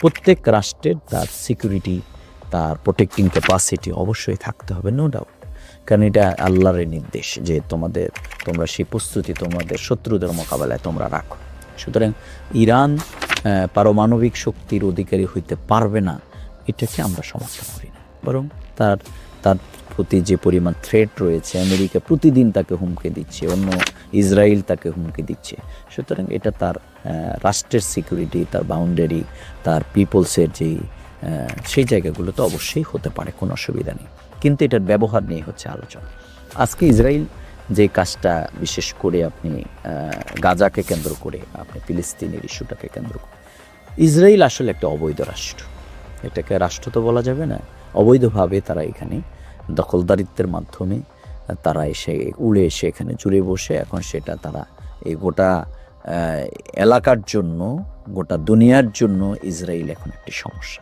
প্রত্যেক রাষ্ট্রের তার সিকিউরিটি তার প্রোটেক্টিং ক্যাপাসিটি অবশ্যই থাকতে হবে নো ডাউট কারণ এটা আল্লাহর নির্দেশ যে তোমাদের, তোমরা সেই প্রস্তুতি তোমাদের শত্রুদের মোকাবেলায় তোমরা রাখো। সুতরাং ইরান পারমাণবিক শক্তির অধিকারী হইতে পারবে না, এটাকে আমরা সমর্থন করি না। বরং তার তার প্রতি যে পরিমাণ থ্রেট রয়েছে, আমেরিকা প্রতিদিন তাকে হুমকি দিচ্ছে, অন্য ইসরায়েল তাকে হুমকি দিচ্ছে। সুতরাং এটা তার রাষ্ট্রের সিকিউরিটি তার বাউন্ডারি তার পিপলসের যেই সেই জায়গাগুলো তো অবশ্যই হতে পারে, কোনো অসুবিধা নেই। কিন্তু এটার ব্যবহার নিয়ে হচ্ছে আলোচনা। আজকে ইসরায়েল যে কাজটা, বিশেষ করে আপনি গাজাকে কেন্দ্র করে, আপনি ফিলিস্তিনের ইস্যুটাকে কেন্দ্র করে, ইসরায়েল আসলে একটা অবৈধ রাষ্ট্র। এটাকে রাষ্ট্র তো বলা যাবে না, অবৈধভাবে তারা এখানে দখলদারিত্বের মাধ্যমে তারা এসে উড়ে এসে এখানে জুড়ে বসে এখন সেটা তারা এই গোটা এলাকার জন্য, গোটা দুনিয়ার জন্য ইসরায়েল এখন একটি সমস্যা।